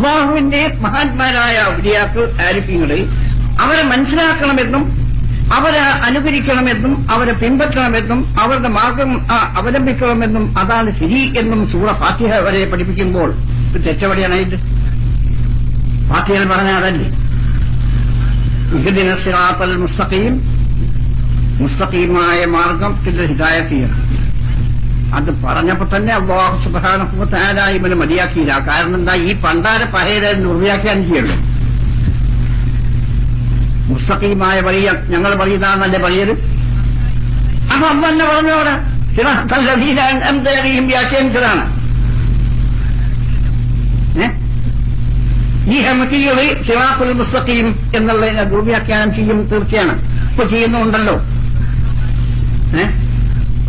അള്ളാഹുവിന്റെ മഹാന്മാരായ ഔലിയാക്കൾ ആരിഫ്യങ്ങളിൽ അവരെ മനസ്സിലാക്കണമെന്നും അവരെ അനുകരിക്കണമെന്നും അവരെ പിൻപറ്റണമെന്നും അവരുടെ മാർഗം അവലംബിക്കണമെന്നും അതാണ് ശരി എന്നും സൂറ ഫാത്തിഹ വരെ പഠിപ്പിക്കുമ്പോൾ തെറ്റെവിടെയാണ് ഇത്. ഫാത്തിഹയിൽ പറഞ്ഞ അതല്ലേ? ഇഹ്ദിന സിറാത്തൽ മുസ്തഖീം മുസ്തഖീമായ മാർഗത്തിന്റെ ഹിദായത്ത് ചെയ്യണം അത് പറഞ്ഞപ്പോ തന്നെ അള്ളാഹു സുബാന ഇവന് മതിയാക്കിയില്ല. കാരണം എന്താ? ഈ പണ്ടാര പഹയുടെ നിർവ്യാഖ്യാനം ചെയ്യുള്ളൂ. മുസ്തഖീമായ വഴിയ ഞങ്ങൾ പറയുന്നതാണല്ലേ പറയൽ അപ്പൊ അത് തന്നെ പറഞ്ഞോടെ ചില വ്യാഖ്യാനിച്ചതാണ്? ഈ ഹെമക്കിയുടെ സിറാത്തുൽ മുസ്തഖീം എന്നുള്ളതിനെ ദുർവ്യാഖ്യാനം ചെയ്യും തീർച്ചയാണ്. ഇപ്പൊ ചെയ്യുന്നുണ്ടല്ലോ?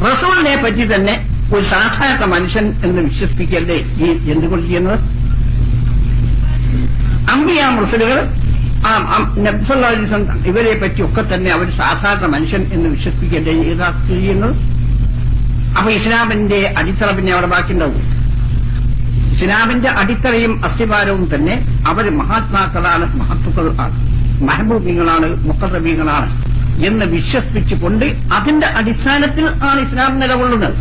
റസൂലിനെ പറ്റി തന്നെ ഒരു സാധാരണ മനുഷ്യൻ എന്ന് വിശ്വസിപ്പിക്കല്ലേ ഈ എന്തുകൊണ്ട് ചെയ്യുന്നത്? അമ്പിയ ആ നബ്സല്ലാസം ഇവരെ പറ്റിയൊക്കെ തന്നെ അവർ സാധാരണ മനുഷ്യൻ എന്ന് വിശ്വസിപ്പിക്കല്ലേ യഥാർത്ഥത്തിൽ ചെയ്യുന്നത്? അപ്പൊ ഇസ്ലാമിന്റെ അടിത്തറ പിന്നെ അവിടെ ബാക്കിയുണ്ടാവും. ഇസ്ലാമിന്റെ അടിത്തറയും അസ്ഥിവാരവും തന്നെ അവർ മഹാത്മാക്കളാണ് മഹത്തുക്കൾ ആണ് മഹബൂബികളാണ് മുക്കറബീങ്ങളാണ് എന്ന് വിശ്വസിപ്പിച്ചുകൊണ്ട് അതിന്റെ അടിസ്ഥാനത്തിൽ ആണ് ഇസ്ലാം നിലകൊള്ളുന്നത്.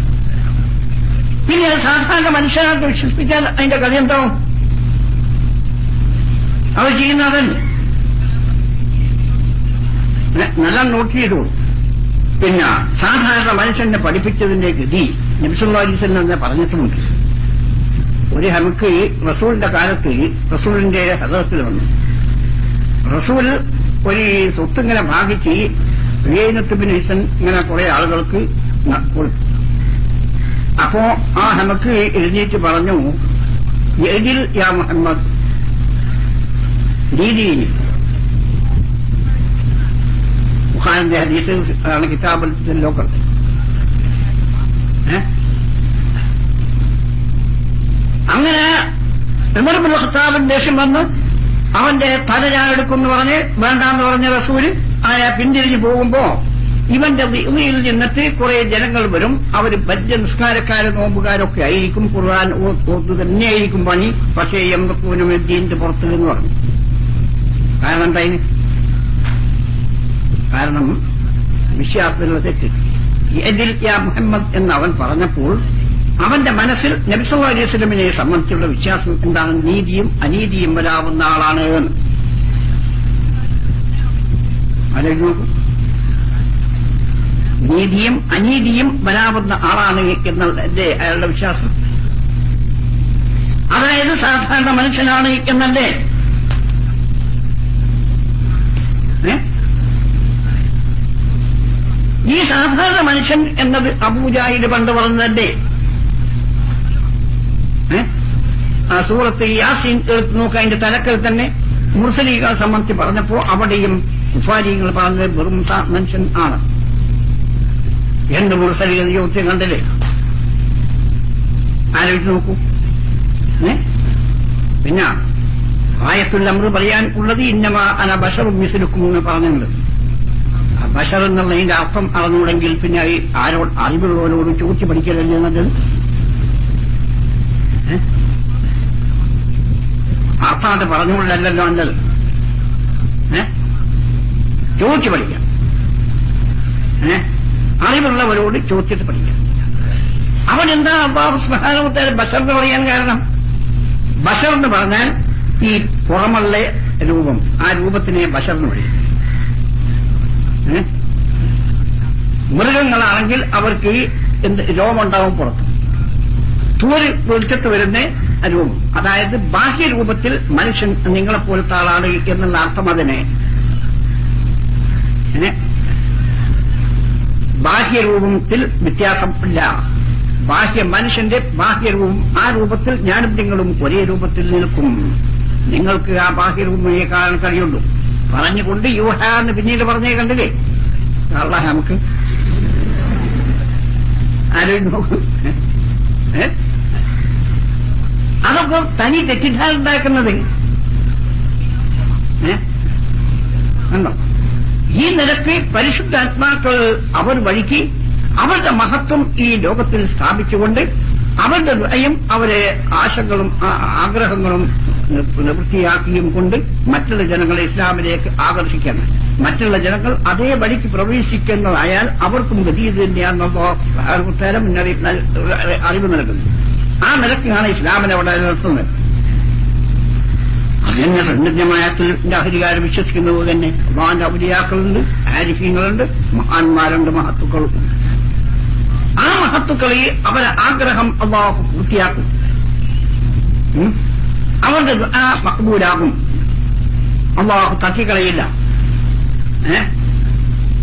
പിന്നെ അത് സാധാരണ മനുഷ്യനായിട്ട് വിശ്വസിപ്പിക്കാൻ അതിന്റെ കഥ എന്താവും അവർ ചെയ്യുന്ന ന- നല്ല ചെയ്തു. പിന്നെ സാധാരണ മനുഷ്യനെ പഠിപ്പിച്ചതിന്റെ ഗതി നബിസുല്ലാസ്വല്ലം തന്നെ പറഞ്ഞിട്ടുമുണ്ട്. ഒരു ഹമക്ക് റസൂലിന്റെ കാലത്ത് റസൂലിന്റെ ഹദറത്തിൽ വന്നു. റസൂൽ ഒരു സ്വത്ത് ഇങ്ങനെ ഭാഗിച്ച് റിയനത്തുബിൻ ഹിസൻ ഇങ്ങനെ കുറെ ആളുകൾക്ക് കൊടുത്തു അപ്പോ ആ ഹമക്ക് എഴുന്നേറ്റ് പറഞ്ഞു എതിൽ യാ മുഹമ്മദ്? രീതിയിൽ. ബുഖാരിന്റെ ഹദീസ് ആണ് കിതാബിൽ ഏഹ് അങ്ങനെ ഉമർബുൽ ഖത്താബിന് ദേഷ്യം വന്ന് അവന്റെ തല ഞാൻ എടുക്കുമെന്ന് പറഞ്ഞ് വേണ്ടാന്ന് പറഞ്ഞ റസൂൽ ആയ പിന്തിരിഞ്ഞു പോകുമ്പോ ഇവന്റെ വിളിയിൽ നിന്നിട്ട് കുറെ ജനങ്ങൾ വരും. അവർ ഭജ്യ നിസ്കാരക്കാരും നോമ്പുകാരൊക്കെ ആയിരിക്കും. ഖുർആൻ ഓ- ഓത്ത് തന്നെയായിരിക്കും പണി. പക്ഷേ എമ്പക്കൂനും ദീന്റെ പുറത്ത് എന്ന് പറഞ്ഞു. കാരണം എന്തായി കാരണം വിശ്വാസത്തിലുള്ള തെറ്റ്. എതിൽ യാ മുഹമ്മദ് എന്ന് അവൻ പറഞ്ഞപ്പോൾ അവന്റെ മനസ്സിൽ നബിസുല്ലാ സ്വലമിനെ സംബന്ധിച്ചുള്ള വിശ്വാസം എന്താണ്? നീതിയും അനീതിയും വരാവുന്ന ആളാണ് എന്ന്. ആലോചിച്ച് നോക്കൂ. നീതിയും അനീതിയും വരാവുന്ന ആളാണ് എന്നല്ലേ അയാളുടെ വിശ്വാസം. അതായത് സാധാരണ മനുഷ്യനാണ് എന്നല്ലേ? ഈ സാധാരണ മനുഷ്യൻ എന്നത് അബൂജാഹിദ് പണ്ട് പറഞ്ഞതല്ലേ? ആ സൂറത്ത് യാസീൻ എടുത്ത് നോക്കുക അതിന്റെ തലക്കൽ തന്നെ മുർസലീകളെ സംബന്ധിച്ച് പറഞ്ഞപ്പോ അവിടെയും ഉഫാരികൾ പറഞ്ഞത് വെറും മനുഷ്യൻ ആണ്. എന്ത് മുർസലികൾ ചോദ്യം കണ്ടില്ലേ? ആലോചിച്ച് നോക്കൂ? പിന്നെ ആയത്തുൽ നമ്മൾ പറയാൻ ഉള്ളത് ഇന്നമാ അന ബഷറും മിസിലുക്കും എന്ന് പറഞ്ഞത് ആ ബഷർ എന്നുള്ളതിന്റെ അർത്ഥം അറിഞ്ഞൂടെങ്കിൽ പിന്നെ ഈ ആരോട് അറിവുള്ളവരോട് ചോദിച്ചു പഠിക്കലല്ലേ എന്നത്? അർത്ഥാണ്ട് പറഞ്ഞുകൊണ്ടല്ലോ ഏ? ചോദിച്ചു പഠിക്കാം. ഏ? അറിവുള്ളവരോട് ചോദിച്ചിട്ട് പഠിക്കാം. അവനെന്താ അള്ളാഹു സ്മഹാനമുത്തായ ബഷർ എന്ന് പറയാൻ കാരണം? ബഷർ എന്ന് പറഞ്ഞാൽ ഈ പുറമുള്ള രൂപം ആ രൂപത്തിനെ ബഷർ എന്ന് പറയും? മൃഗങ്ങളാണെങ്കിൽ അവർക്ക് എന്ത് രോമുണ്ടാവും പുറത്ത്. തൂര് വെളിച്ചത്ത് വരുന്ന രൂപം. അതായത് ബാഹ്യരൂപത്തിൽ മനുഷ്യൻ നിങ്ങളെപ്പോലത്തെ ആളാണ് എന്നുള്ള അർത്ഥം അതിനെ? ബാഹ്യരൂപത്തിൽ വ്യത്യാസം ഇല്ല. ബാഹ്യ മനുഷ്യന്റെ ബാഹ്യരൂപം ആ രൂപത്തിൽ ഞാനും നിങ്ങളും ഒരേ രൂപത്തിൽ നിൽക്കും. നിങ്ങൾക്ക് ആ ബാഹ്യരൂപമേ കാണാൻ കഴിയുള്ളൂ. പറഞ്ഞുകൊണ്ട് യൂഹ എന്ന് പിന്നീട് പറഞ്ഞേ കണ്ടില്ലേ? അള്ളാഹ് നമുക്ക്? അതൊക്കെ തനി തെറ്റിദ്ധാരണ ഉണ്ടാക്കുന്നത്. ഏ? കണ്ടോ? ഈ നിരക്ക് പരിശുദ്ധാത്മാക്കൾ അവർ വഴിക്ക് അവരുടെ മഹത്വം ഈ ലോകത്തിൽ സ്ഥാപിച്ചുകൊണ്ട് അവരുടെ ദുഃഖയും അവരെ ആശകളും ആഗ്രഹങ്ങളും നിവൃത്തിയാക്കിയും കൊണ്ട് മറ്റുള്ള ജനങ്ങളെ ഇസ്ലാമിലേക്ക് ആകർഷിക്കുന്നത് മറ്റുള്ള ജനങ്ങൾ അതേ വഴിക്ക് പ്രവേശിക്കുന്നതായാൽ അവർക്കും ഗതി ഇത് തന്നെയാണെന്നുള്ള തരം മുന്നറിയിപ്പ് അറിവ് നൽകുന്നു. ആ നിരക്കിലാണ് ഇസ്ലാമിനെ അവിടെ നിർത്തുന്നത്. അതന്നെ അഹരികാരം അധികാരം പോലെ തന്നെ അള്ളാന്റെ ഔലിയാക്കളുണ്ട് ആരിഫ്യങ്ങളുണ്ട് മഹാന്മാരുണ്ട് മഹത്തുക്കളും ആ മഹത്തുക്കളെ അവരെ ആഗ്രഹം അള്ളാഹു പൂർത്തിയാക്കും. അവരുടെ ആ മക്ബൂലാകും. അള്ളാഹു തട്ടിക്കളയില്ല. ഏ?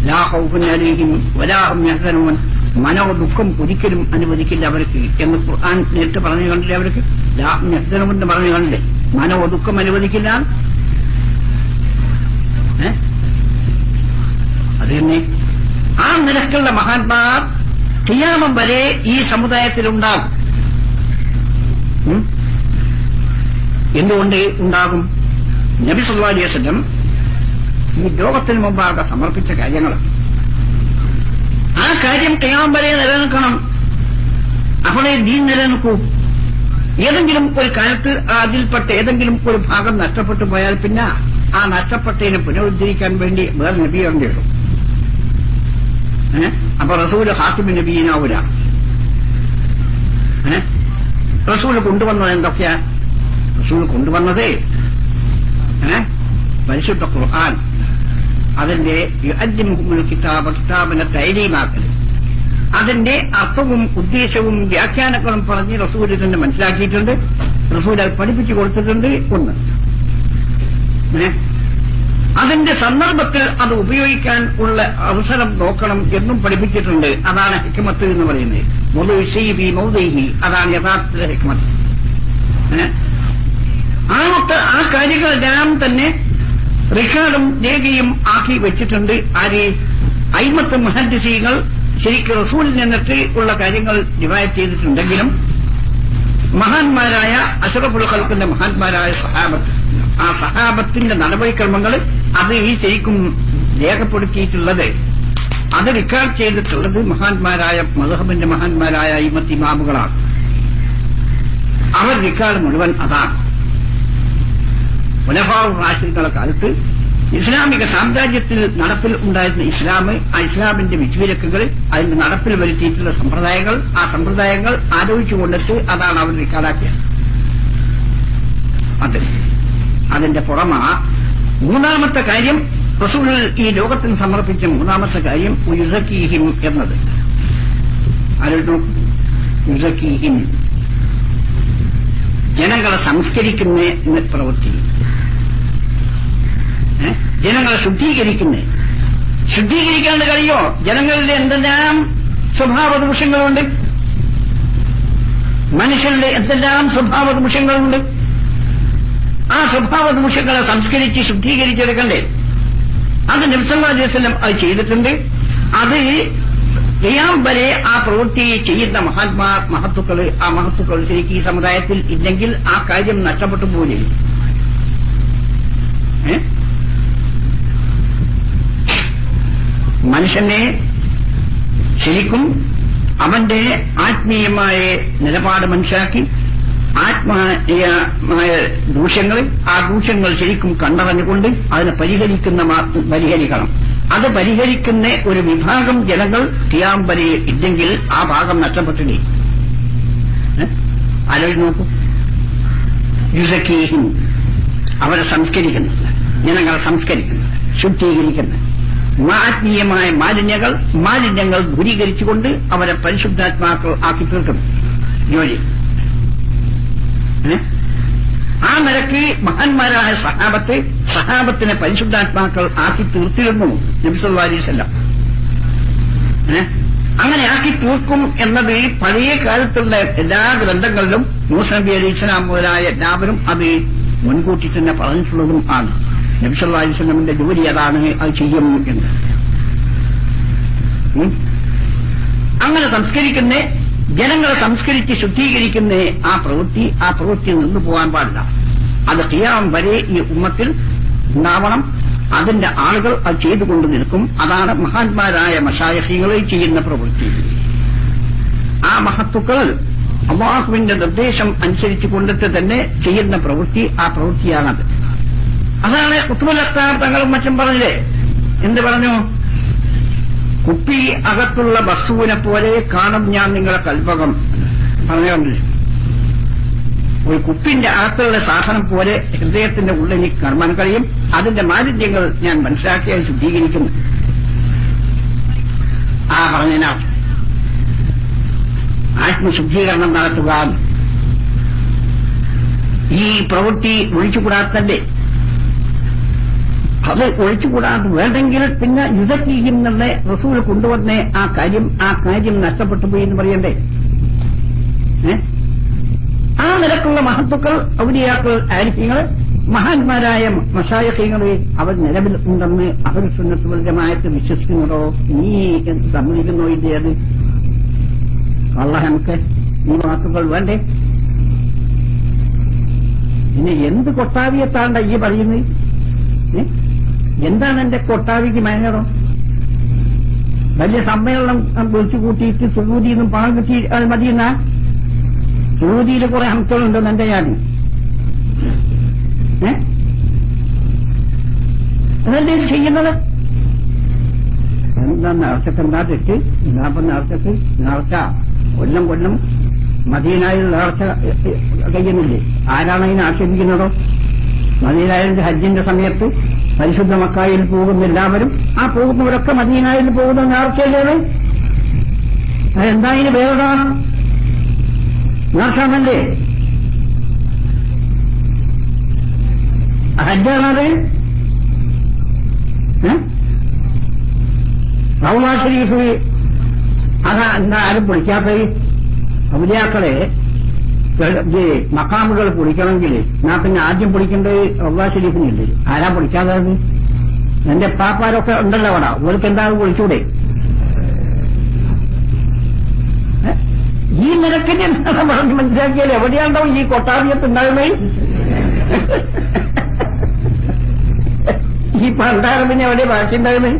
ലാ ഖൗഫുൻ അലൈഹിം വലാ ഹും യഹ്സനൂൻ. മനോ ദുഃഖം ഒരിക്കലും അനുവദിക്കില്ല അവർക്ക് എന്ന് ഖുർആൻ നേരിട്ട് പറഞ്ഞു കണ്ടില്ലേ അവർക്ക്? ലാ ഹും എന്ന് പറഞ്ഞു കണ്ടില്ലേ? മനോ ഒതുക്കം അനുവദിക്കില്ല? അത് തന്നെ ആ നിരക്കുള്ള മഹാന്മാർ കിയാമം വരെ ഈ സമുദായത്തിലുണ്ടാകും? എന്തുകൊണ്ട് ഉണ്ടാകും? നബി സല്ലല്ലാഹു അലൈഹി വസല്ലം ഈ ലോകത്തിന് മുമ്പാകെ സമർപ്പിച്ച കാര്യങ്ങൾ. ആ കാര്യം കയാം വരെ നിലനിൽക്കണം. അവിടെ ദീൻ നിലനിൽക്കൂ. ഏതെങ്കിലും ഒരു കാലത്ത് അതിൽപ്പെട്ട ഏതെങ്കിലും ഒരു ഭാഗം നഷ്ടപ്പെട്ടു പോയാൽ പിന്നെ ആ നഷ്ടപ്പെട്ടതിനെ പുനരുദ്ധരിക്കാൻ വേണ്ടി വേറെ നബി ഏ? അപ്പൊ റസൂൽ ഹാസിമി നബീനാവൂല. റസൂൽ കൊണ്ടുവന്നത് എന്തൊക്കെയാ? റസൂൽ കൊണ്ടുവന്നത്? പരിശുദ്ധ ഖുർആൻ. അതിന്റെ കിതാബ് കിതാബിനെ തൈരീമാക്കൽ അതിന്റെ അർത്ഥവും ഉദ്ദേശവും വ്യാഖ്യാനങ്ങളും പറഞ്ഞ് റസൂൽ തന്നെ മനസ്സിലാക്കിയിട്ടുണ്ട്. റസൂൽ അത് പഠിപ്പിച്ചു കൊടുത്തിട്ടുണ്ട് ഒന്ന്. അതിന്റെ സന്ദർഭത്തിൽ അത് ഉപയോഗിക്കാൻ ഉള്ള അവസരം നോക്കണം എന്നും പഠിപ്പിച്ചിട്ടുണ്ട്. അതാണ് ഹിക്മത്ത് എന്ന് പറയുന്നത്. മൊലി മൗദൈഹി അതാണ് യഥാർത്ഥ ഹിക്മത്ത്? ആ ആ കാര്യങ്ങളെല്ലാം തന്നെ റിക്കാർഡും രേഖയും ആക്കി വെച്ചിട്ടുണ്ട്. ആര്? അയിമത്ത് മുഹദ്ദിസീങ്ങൾ ശരിക്കും റസൂലിൽ നിന്നിട്ട് ഉള്ള കാര്യങ്ങൾ ഡിവൈഡ് ചെയ്തിട്ടുണ്ടെങ്കിലും മഹാന്മാരായ അഷറഫുൽ ഖൽക്കിന്റെ മഹാന്മാരായ സഹാബത്ത് ആ സഹാബത്തിന്റെ നടപടിക്രമങ്ങൾ അത് ഈ ശരിക്കും രേഖപ്പെടുത്തിയിട്ടുള്ളത്. അത് റിക്കാർഡ് ചെയ്തിട്ടുള്ളത് മഹാന്മാരായ മധുഹബിന്റെ മഹാന്മാരായ ഇമത്തി ഇമാമുകളാണ്. അവർ റിക്കാർഡ് മുഴുവൻ അതാണ്. ഉലഫാവ് റാഷിദുകളുടെ കാലത്ത് ഇസ്ലാമിക സാമ്രാജ്യത്തിൽ നടപ്പിൽ ഉണ്ടായിരുന്ന ഇസ്ലാം ആ ഇസ്ലാമിന്റെ വിധിവിലക്കുകൾ അതിന്റെ നടപ്പിൽ വരുത്തിയിട്ടുള്ള സമ്പ്രദായങ്ങൾ ആ സമ്പ്രദായങ്ങൾ ആലോചിച്ചു കൊണ്ടിട്ട് അതാണ് അവർ റിക്കാർഡാക്കിയത്. അത് അതിന്റെ പുറമെ മൂന്നാമത്തെ കാര്യം റസൂൾ ഈ ലോകത്തിന് സമർപ്പിച്ച മൂന്നാമത്തെ കാര്യം യുസക്കീഹിം എന്നത്. യുസക്കീഹിം ജനങ്ങളെ സംസ്കരിക്കുന്ന പ്രവൃത്തി? ജനങ്ങളെ ശുദ്ധീകരിക്കുന്നേ. ശുദ്ധീകരിക്കാണ്ട് കഴിയോ? ജനങ്ങളിൽ എന്തെല്ലാം സ്വഭാവ ദോഷങ്ങളുണ്ട്? മനുഷ്യരുടെ എന്തെല്ലാം സ്വഭാവ ദോഷങ്ങളുണ്ട്? ആ സ്വഭാവ ദോഷങ്ങളെ സംസ്കരിച്ച് ശുദ്ധീകരിച്ചെടുക്കണ്ടേ. അത് നബ്സല്ലാ അലൈവല്ലം അത് ചെയ്തിട്ടുണ്ട്. അത് ചെയ്യാൻ വരെ ആ പ്രവൃത്തി ചെയ്യുന്ന മഹാത്മാ മഹത്വക്കൾ ആ മഹത്തുക്കൾ ശരിക്കും ഈ സമുദായത്തിൽ ഇല്ലെങ്കിൽ ആ കാര്യം നഷ്ടപ്പെട്ടു പോലെ? മനുഷ്യനെ ശരിക്കും അവന്റെ ആത്മീയമായ നിലപാട് മനസ്സിലാക്കി ആത്മീയമായ ദൂഷ്യങ്ങൾ ആ ദൂഷ്യങ്ങൾ ശരിക്കും കണ്ടറിഞ്ഞുകൊണ്ട് അതിനെ പരിഹരിക്കുന്ന പരിഹരിക്കണം. അത് പരിഹരിക്കുന്ന ഒരു വിഭാഗം ജനങ്ങൾ തിയാമ്പരെ ഇല്ലെങ്കിൽ ആ ഭാഗം നഷ്ടപ്പെട്ടില്ലേ? ആലോചിച്ച് നോക്കൂ. യുസക്കീഹിൻ അവരെ സംസ്കരിക്കുന്നത് ജനങ്ങളെ സംസ്കരിക്കുന്നത് ശുദ്ധീകരിക്കുന്നത് ആത്മീയമായ മാലിന്യങ്ങൾ മാലിന്യങ്ങൾ ദൂരീകരിച്ചുകൊണ്ട് അവരെ പരിശുദ്ധാത്മാക്കൾ ആക്കി തീർക്കുന്നു ജോലി? ആ നിരക്ക് മഹാന്മാരായ സഹാബത്ത് സഹാബത്തിനെ പരിശുദ്ധാത്മാക്കൾ ആക്കി തീർത്തിരുന്നു നബിസല്ലാ അലൈവല്ലാം ഏ? അങ്ങനെ ആക്കി തീർക്കും എന്നത് പഴയ കാലത്തുള്ള എല്ലാ ഗ്രന്ഥങ്ങളിലും മൂസ നബി അലി ഇസ്ലാം മുതലായ എല്ലാവരും അത് മുൻകൂട്ടി തന്നെ പറഞ്ഞിട്ടുള്ളതും ആണ് നബിസല്ലാ അലിസ്ലമിന്റെ ജോലി അതാണ് അത് ചെയ്യും എന്ന്. അങ്ങനെ സംസ്കരിക്കുന്ന ജനങ്ങളെ സംസ്കരിച്ച് ശുദ്ധീകരിക്കുന്ന ആ പ്രവൃത്തി ആ പ്രവൃത്തി നിന്ന് പോകാൻ പാടില്ല. അത് ഹിയാം വരെ ഈ ഉമ്മത്തിൽ ഉണ്ടാവണം. അതിന്റെ ആളുകൾ അത് ചെയ്തുകൊണ്ട് നിൽക്കും. അതാണ് മഹാന്മാരായ മഷായഹികളെ ചെയ്യുന്ന പ്രവൃത്തി. ആ മഹത്തുക്കൾ അള്ളാഹുവിന്റെ നിർദ്ദേശം അനുസരിച്ചു കൊണ്ടിട്ട് തന്നെ ചെയ്യുന്ന പ്രവൃത്തി. ആ പ്രവൃത്തിയാണത്. അതാണ് കുത്തുബലത്താർ തങ്ങളും മറ്റും പറഞ്ഞില്ലേ എന്ത് പറഞ്ഞു? കുപ്പി അകത്തുള്ള വസ്തുവിനെ പോലെ കാണും ഞാൻ നിങ്ങളെ കൽപ്പകം. പറഞ്ഞുകൊണ്ടില്ലേ ഒരു കുപ്പിന്റെ അകത്തുള്ള സാധനം പോലെ ഹൃദയത്തിന്റെ ഉള്ളിൽ എനിക്ക് കാണാൻ കഴിയും. അതിന്റെ മാലിന്യങ്ങൾ ഞാൻ മനസ്സിലാക്കിയാൽ ശുദ്ധീകരിക്കുന്നു ആ പറഞ്ഞതിനാ ആത്മശുദ്ധീകരണം നടത്തുക. ഈ പ്രവൃത്തി ഒഴിച്ചുകൂടാത്തല്ലേ അത് ഒഴിച്ചുകൂടാതെ വേണ്ടെങ്കിൽ പിന്നെ യുദ്ധീഹിന്നുള്ള റസൂൽ കൊണ്ടുവന്ന ആ കാര്യം ആ കാര്യം നഷ്ടപ്പെട്ടു പോയി എന്ന് പറയണ്ടേ? ആ നിരക്കുള്ള മഹത്തുക്കൾ ഔലിയാക്കൾ ആരിഫ്യങ്ങൾ മഹാന്മാരായ മഷായഹ്യങ്ങളെ അവർ നിലവിൽ ഉണ്ടെന്ന് അവർ സുന്നത്തുവൽജമായിട്ട് വിശ്വസിക്കുന്നതോ നീ സമ്മതിക്കുന്നോ ഇല്ലേ അത്? അള്ള നമുക്ക് ഈ വാക്കുകൾ വേണ്ടേ? പിന്നെ എന്ത് കൊട്ടാവിയത്താണ്ട ഈ പറയുന്നത്? എന്താണ് എന്റെ കൊട്ടാവിക്ക് മയങ്ങണം? വലിയ സമ്മേളനം വിളിച്ചു കൂട്ടിയിട്ട് സുഹൂതിയിൽ നിന്നും പണം കിട്ടി മതിയെന്ന? സുഹൂതിയിൽ കുറെ അംശങ്ങളുണ്ടെന്ന് എന്റെ ഞാൻ അതല്ലേ ഇത് ചെയ്യുന്നത്? എന്താ നേർച്ചക്ക് എന്താ തെറ്റ്? എന്നാപ്പം നേർച്ചക്ക് നേർച്ച കൊല്ലം കൊല്ലം. മദീനായ നേർച്ച കഴിയുന്നില്ലേ? ആരാണ് അതിനെ ആക്ഷേപിക്കുന്നതോ? മദീനായ ഹജ്ജിന്റെ സമയത്ത് പരിശുദ്ധ മക്കായിൽ പോകുന്ന എല്ലാവരും ആ പോകുന്നവരൊക്കെ മദീനായിൽ പോകുന്ന നേർച്ചയിലാണ് അതെന്താ ഇനി വേറൊരാണ് നേർച്ചാണല്ലേ ഹജ്ജാണത്? റൗള ഷരീഫ് അതാ എന്താ ആരും പൊളിക്കാത്തത് ഔലിയാക്കളെ മക്കാമുകൾ പൊളിക്കണമെങ്കിൽ ഞാൻ പിന്നെ ആദ്യം പൊളിക്കേണ്ടത് റൗള ഷരീഫിനില്ലേ ആരാ പൊളിക്കാതെ എന്റെ പാപ്പാരൊക്കെ ഉണ്ടല്ലോ അവിടെ. ഓർക്ക് എന്താ പൊളിച്ചൂടെ ഈ നിരക്കിന് എന്താണ് പറഞ്ഞ് മനസ്സിലാക്കിയാൽ എവിടെയാണ്ടാവും ഈ കൊട്ടാരിയത്ത് ഉണ്ടാകുന്നത്? ഈ പണ്ടാരം പിന്നെ എവിടെ ബാക്കിയുണ്ടാകുന്നത്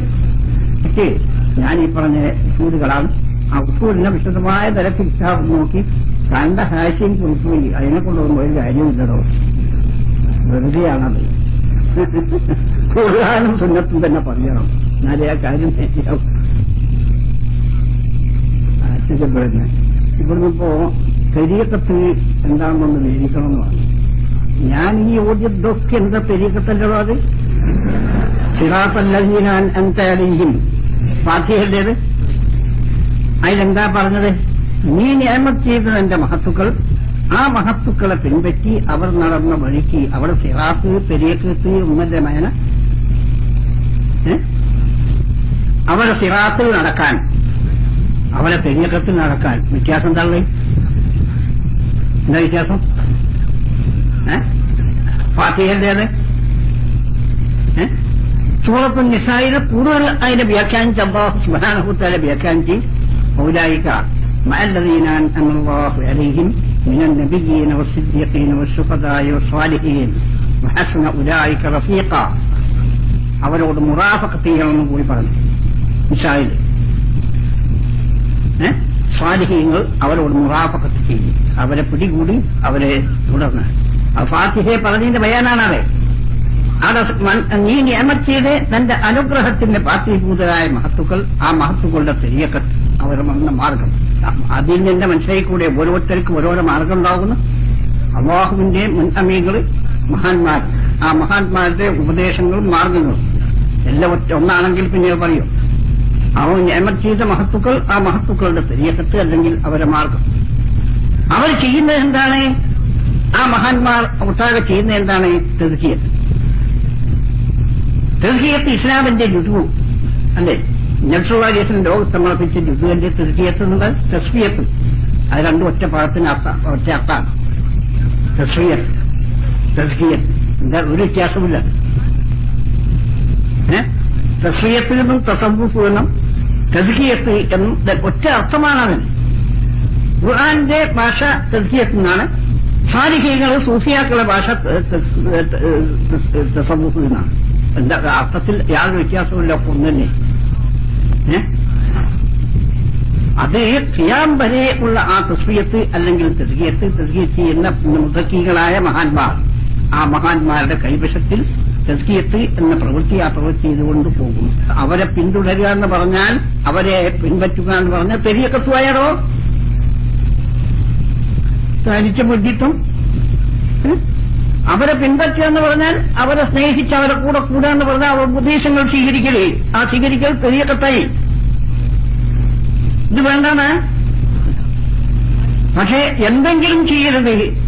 ഞാൻ ഈ പറഞ്ഞ ഉസൂലുകളാണ് ആ വിശദമായ തരത്തിൽ നോക്കി കണ്ട ഹാസ്യം കുറിച്ചുപോയി അതിനെ കൊണ്ടൊന്നും ഒരു കാര്യമില്ലടോ വെറുതെയാണത്. ഖുർആാനും സുന്നത്തും തന്നെ പറയണം. എന്നാലേ ആ കാര്യം ശരിയാവും. ആശ്ചര്യപ്പെടുന്നത് ഇവിടുന്ന് ഇപ്പോ ശരീരത്തിൽ എന്താണെന്നൊന്ന് വിവരിക്കണം എന്ന് പറഞ്ഞു. ഞാൻ ഈ ഓദ്യതൊക്കെ എന്താ പെരിയക്കത്തല്ലോ അത്? സിറാത്തല്ലീനാൻ എന്തായാലും ഫാത്തിഹയുടേത് അതിലെന്താ പറഞ്ഞത്? നീ നിയമം ചെയ്തത് എന്റെ മഹത്തുക്കൾ. ആ മഹത്തുക്കളെ പിൻപറ്റി അവർ നടന്ന വഴിക്ക് അവിടെ സിറാത്ത് പെരിയക്കത്ത് ഉമ്മന്റെ മേന അവരെ സിറാത്തിൽ നടക്കാൻ അവരെ പെരിയക്കത്തിൽ നടക്കാൻ. വ്യത്യാസം എന്താണല്ലേ? എന്താ വ്യത്യാസം? ഏ? സൂറത്തു നിസായിനെ കൂടുതൽ അതിനെ വ്യാഖ്യാനിച്ച് അബ്ബാ സുബാനഹുത്താല വ്യാഖ്യാനിച്ച് ഔലായിക مع الذين أنعم الله عليهم من النبيين والصديقين والشهداء والصالحين وحسن أولئك رفيقا അവരോട് മുറാഫക്കത്ത് ചെയ്യണമെന്ന് കൂടി പറഞ്ഞു മിസായിൽ സ്വാലിഹീങ്ങൾ അവരോട് മുറാഫക്കത്ത് ചെയ്യും അവരെ പിടികൂടി അവരെ തുടർന്ന് ആ ഫാത്തിഹയെ പറഞ്ഞതിന്റെ ബയാനാണത് അവിടെ മൻ- നീ നിയമം ചെയ്ത് തന്റെ അനുഗ്രഹത്തിന്റെ പാർട്ടിഭൂതരായ മഹത്തുക്കൾ ആ മഹത്തുക്കളുടെ തെരിയക്കത്ത് അവർ വന്ന മാർഗം അതിൽ നിന്റെ മനസ്സിലായിക്കൂടെ ഓരോരുത്തർക്കും ഓരോരോ മാർഗം ഉണ്ടാകുന്നു. അള്ളാഹുവിന്റെ മുൻ മഹാന്മാർ. ആ മഹാന്മാരുടെ ഉപദേശങ്ങളും മാർഗങ്ങളും. എല്ലാം ഒറ്റ ഒന്നാണെങ്കിൽ പിന്നെ പറയൂ. അവൻ നിയമം ചെയ്ത മഹത്തുക്കൾ ആ മഹത്തുക്കളുടെ തെരിയക്കത്ത് അല്ലെങ്കിൽ അവരുടെ മാർഗം. അവർ ചെയ്യുന്നത് എന്താണ്? ആ മഹാന്മാർ ഒട്ടാകെ ചെയ്യുന്നത് എന്താണ്? തെതുക്കിയത് തെർഹിയത്ത് ഇസ്ലാമിന്റെ ഋതുവും അല്ലേ? നബ്സുവാലിയത്തിന് ലോകം സമർപ്പിച്ച ജുദുവിന്റെ തെർഹിയത്ത് തസ്വീയത്തും അത് രണ്ടും ഒറ്റ അർത്ഥ ഒറ്റ അർത്ഥാണ് തസ്ഫിയത്ത് തസ്ഹിയത്ത് എന്താ ഒരു വ്യത്യാസമില്ല തസ്വീയത്തിൽ നിന്നും തസവുഫ് എന്നും എന്നും ഒറ്റ അർത്ഥമാണ് അതിന് ഖുർആന്റെ ഭാഷ തസ്ഹിയത്ത് എന്നാണ് സാലിഹീകൾ സൂഫിയാക്കളുടെ ഭാഷ തസവുഫ് എന്നാണ് എന്താ അർത്ഥത്തിൽ യാതൊരു വ്യത്യാസമില്ല ഒക്കെ തന്നെ? അത് ഖിയാം വരെ ഉള്ള ആ തസ്വീയത്ത് അല്ലെങ്കിൽ തെസ്കിയത്ത് തെസ്കിയത്ത് ചെയ്യുന്ന മുതക്കികളായ മഹാന്മാർ ആ മഹാന്മാരുടെ കൈവശത്തിൽ തെസ്കിയത്ത് എന്ന പ്രവൃത്തി ആ പ്രവൃത്തി ചെയ്തുകൊണ്ട് പോകും അവരെ പിന്തുടരുക എന്ന് പറഞ്ഞാൽ അവരെ പിൻപറ്റുക എന്ന് പറഞ്ഞാൽ തെരിയക്കത്തുവായാലോ തനിച്ച ഉം? അവരെ പിൻപറ്റുക എന്ന് പറഞ്ഞാൽ അവരെ സ്നേഹിച്ച് അവരെ കൂടെ കൂടുക എന്ന് പറഞ്ഞാൽ അവർ ഉപദേശങ്ങൾ സ്വീകരിക്കലേ. ആ സ്വീകരിക്കൽ പെരിയ കത്തായി. ഇത് വേണ്ടാണ്. പക്ഷേ എന്തെങ്കിലും ചെയ്യരുത്?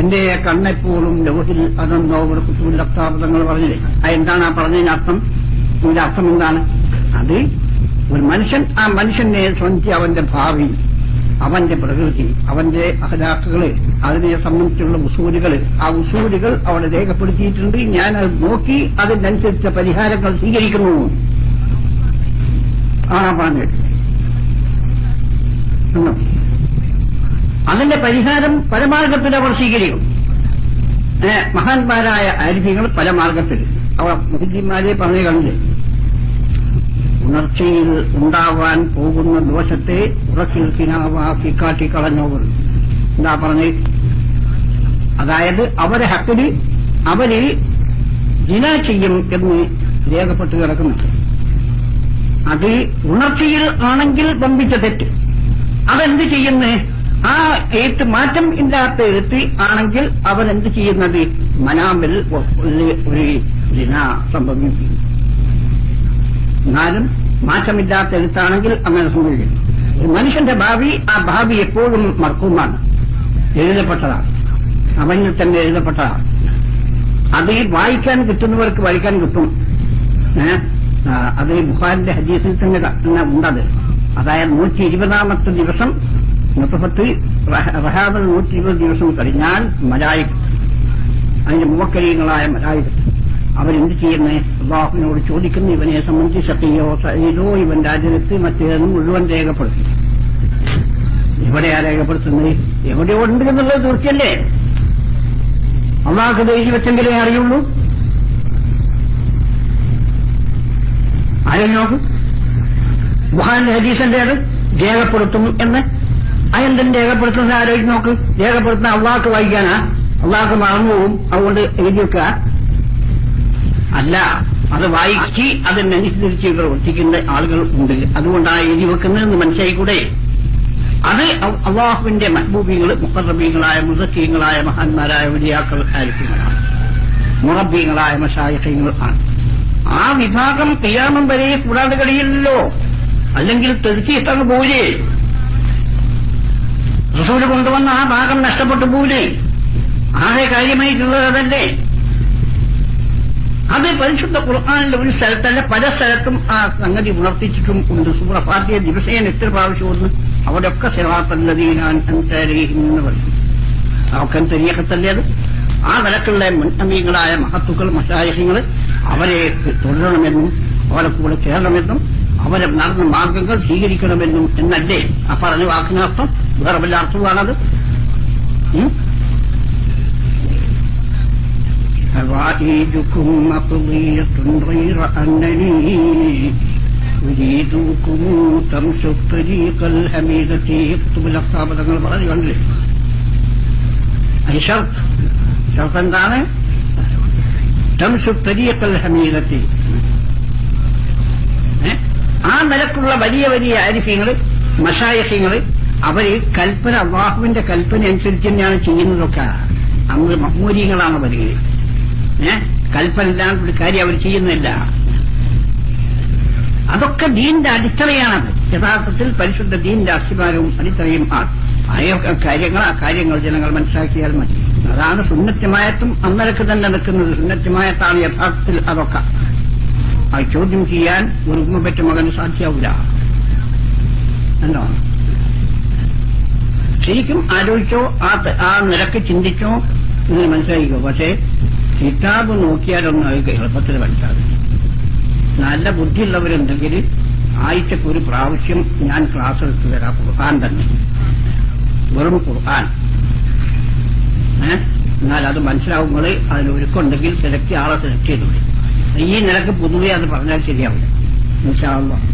എന്റെ കണ്ണെപ്പോഴും ലോഹിൽ അതെന്നോ ഇവിടെ കുത്തുവില്ലത്താപതങ്ങൾ പറഞ്ഞില്ലേ? ആ എന്താണ് ആ പറഞ്ഞതിന് അർത്ഥം? ഇതിന്റെ അർത്ഥം എന്താണ്? അത് ഒരു മനുഷ്യൻ ആ മനുഷ്യനെ സ്വന്തം അവന്റെ ഭാവി. അവന്റെ പ്രകൃതി അവന്റെ അഹലാക്കുകൾ അതിനെ സംബന്ധിച്ചുള്ള ഉസൂലുകൾ ആ ഉസൂലുകൾ അവിടെ രേഖപ്പെടുത്തിയിട്ടുണ്ട്. ഞാൻ അത് നോക്കി അതിനനുസരിച്ച പരിഹാരങ്ങൾ സ്വീകരിക്കുന്നു. ആ പറഞ്ഞത് അതിന്റെ പരിഹാരം പല മാർഗത്തിൽ അവർ സ്വീകരിക്കും. മഹാന്മാരായ ആരിഫ്യങ്ങൾ പല മാർഗത്തിൽ അവർ മുഹിദ്യന്മാരെ പറഞ്ഞു കണ്ടില്ലേ ഉണർച്ചയിൽ ഉണ്ടാവാൻ പോകുന്ന ദോഷത്തെ ഉറക്കിൽ കിനാവാക്കി കാട്ടിക്കളഞ്ഞവർ. എന്താ പറഞ്ഞത് അതായത് അവരെ ഹക്കിന് അവർ ജിന ചെയ്യും എന്ന് രേഖപ്പെട്ട് കിടക്കുന്നുണ്ട്. അത് ഉണർച്ചയിൽ ആണെങ്കിൽ വമ്പിച്ച തെറ്റ്. അതെന്ത് ചെയ്യുന്നേ? ആ എഴുത്ത് മാറ്റം ഇല്ലാത്ത എഴുത്ത് ആണെങ്കിൽ അവൻ എന്ത് ചെയ്യുന്നത്? മനാമിൽ ഒരു ഒരു ജിന സംഭവിക്കും. എന്നാലും മാറ്റമില്ലാത്ത എഴുത്താണെങ്കിൽ അങ്ങനെ സംഭവിക്കുന്നു മനുഷ്യന്റെ ഭാവി ആ ഭാവി എപ്പോഴും മർക്കുമാണ് എഴുതപ്പെട്ടതാണ്. അവനിൽ തന്നെ എഴുതപ്പെട്ടതാണ്. അത് വായിക്കാൻ കിട്ടുന്നവർക്ക് വായിക്കാൻ കിട്ടും. അത് ബുഹാരിന്റെ ഹദീസിൽ തന്നെ തന്നെ ഉണ്ടത്. അതായത് നൂറ്റി ഇരുപതാമത്തെ ദിവസം മുത്തഫത്ത് റഹാബൽ നൂറ്റി ഇരുപത് ദിവസം കഴിഞ്ഞാൽ മലായി അതിന്റെ മുവക്കരീങ്ങളായ മലായിക്. അവരെന്ത് ചെയ്യുന്നേ? അള്ളാഹുവിനോട് ചോദിക്കുന്നു ഇവനെ സംബന്ധിച്ച് സത്യയോ സൈതോ ഇവൻ രാജ്യത്ത് മറ്റേതെന്നും മുഴുവൻ രേഖപ്പെടുത്തി. എവിടെയാ രേഖപ്പെടുത്തുന്നത്? എവിടെ ഉണ്ട് എന്നുള്ളത് തീർച്ചയല്ലേ? അള്ളാഹ് ദേശി വെച്ചെങ്കിലേ അറിയുള്ളൂ. ആരും നോക്കും. ബുഹാന്റെ ഹദീസന്റെ അത് രേഖപ്പെടുത്തും എന്ന്. അതെന്തും രേഖപ്പെടുത്തുന്ന ആരോഗ്യം നോക്ക്. രേഖപ്പെടുത്തുന്ന അള്ളാഹ് വായിക്കാനാ. അള്ളാഹ് മറന്നുപോകും. അതുകൊണ്ട് എഴുതി വെക്കുക അല്ല അത് വായിച്ച് അതിനനുസരിച്ച് പ്രവർത്തിക്കുന്ന ആളുകൾ ഉണ്ട്. അതുകൊണ്ടാണ് എഴുതി വെക്കുന്നതെന്ന് മനസ്സിലായിക്കൂടെ? അത് അള്ളാഹുവിന്റെ മഹബൂബികൾ മുഖറബീങ്ങളായ മുസക്കീങ്ങളായ മഹാന്മാരായ വലിയാക്കൾ ആയിരിക്കുന്നതാണ് മുറബീങ്ങളായ മഷായങ്ങൾ ആണ്. ആ വിഭാഗം കിയാമം വരെ കൂടാതെ കഴിയില്ലല്ലോ അല്ലെങ്കിൽ തെറുക്കിയിട്ടങ്ങ് പോലേ റസൂൽ കൊണ്ടുവന്ന ആ ഭാഗം നഷ്ടപ്പെട്ടു പോലേ ആകെ കാര്യമായിട്ടുള്ളത് അതല്ലേ? അത് പരിശുദ്ധ ഖുർആാനിലെ ഒരു സ്ഥലത്തല്ല പല സ്ഥലത്തും ആ സംഗതി ഉണർത്തിച്ചിട്ടും ഉണ്ട്. സൂറ ഫാത്തിയെ ദിവസേന എത്ര പ്രാവശ്യം ഒന്ന് അവിടെയൊക്കെ സിറാത്തല്ലതീനാൻ എന്ന് പറയും. അവക്കെ തെരിയക്കത്തല്ലേ അത്? ആ നിലക്കുള്ള മുൻഅമീങ്ങളായ മഹത്തുക്കൾ മഷായഹ്യങ്ങൾ അവരെ തുടരണമെന്നും അവരെ കൂടെ ചേരണമെന്നും അവരെ നടന്ന മാർഗങ്ങൾ സ്വീകരിക്കണമെന്നും എന്നല്ലേ ആ പറഞ്ഞ വാക്കിനർത്ഥം? വേറെ വല്ല അർത്ഥമാണത് ഉം? فوائدكم مقضية غير أنني أريدكم تمشوا الطريق الحميدة يكتب الأخطاب തങ്ങൾ പറഞ്ഞു കണ്ടില്ലേ അത് ഷർത്ത് ഷർത്ത് എന്താണ് തംസു തരീഖൽ ഹമീദത്തി ഏ? ആ നിലക്കുള്ള വലിയ വലിയ ആരിഫ്യങ്ങള് മഷായഹ്യങ്ങള് അവര് കൽപ്പന അള്ളാഹുവിന്റെ കൽപ്പന അനുസരിച്ച് തന്നെയാണ് ചെയ്യുന്നതൊക്കെ നമ്മൾ മഹ്മൂരികളാണ് വരികയിൽ ഏ? കൽപ്പന ഇല്ലാണ്ട് ഒരു കാര്യം അവർ ചെയ്യുന്നില്ല. അതൊക്കെ ദീന്റെ അടിത്തറയാണത്. യഥാർത്ഥത്തിൽ പരിശുദ്ധ ദീന്റെ അസ്ഥിമാരവും അടിത്തറയും ആണ് ആ കാര്യങ്ങൾ ആ കാര്യങ്ങൾ ജനങ്ങൾ മനസ്സിലാക്കിയാൽ മതി. അതാണ് സുന്നത്യമായത്തും അന്നലക്ക് തന്നെ നിൽക്കുന്നത്. സുന്നത്യമായത്താണ് യഥാർത്ഥത്തിൽ അതൊക്കെ. ആ ചോദ്യം ചെയ്യാൻ ഒരു ഉമ്മപ്പറ്റ പറ്റ മകന് സാധ്യാവില്ല. എന്താണ് ശരിക്കും ആലോചിച്ചോ ആ നിരക്ക് ചിന്തിച്ചോ എന്ന് മനസ്സിലാക്കിക്കോ പക്ഷേ കിതാബ് നോക്കിയാലൊന്നും അവർക്ക് എളുപ്പത്തിൽ മനസ്സിലാകും നല്ല ബുദ്ധിയുള്ളവരുണ്ടെങ്കിൽ ആഴ്ചക്ക് ഒരു പ്രാവശ്യം ഞാൻ ക്ലാസ് എടുത്തു തരാം. ഖുർആൻ തന്നെ. വെറും ഖുർആൻ. എന്നാൽ അത് മനസ്സിലാവുമ്പോൾ അതിന് ഒരുക്കുണ്ടെങ്കിൽ സെലക്ട് ആളെ സെലക്ട് ഈ നിലയ്ക്ക് പൊതുവെ അത് പറഞ്ഞാൽ ശരിയാവില്ല. അല്ലാഹ്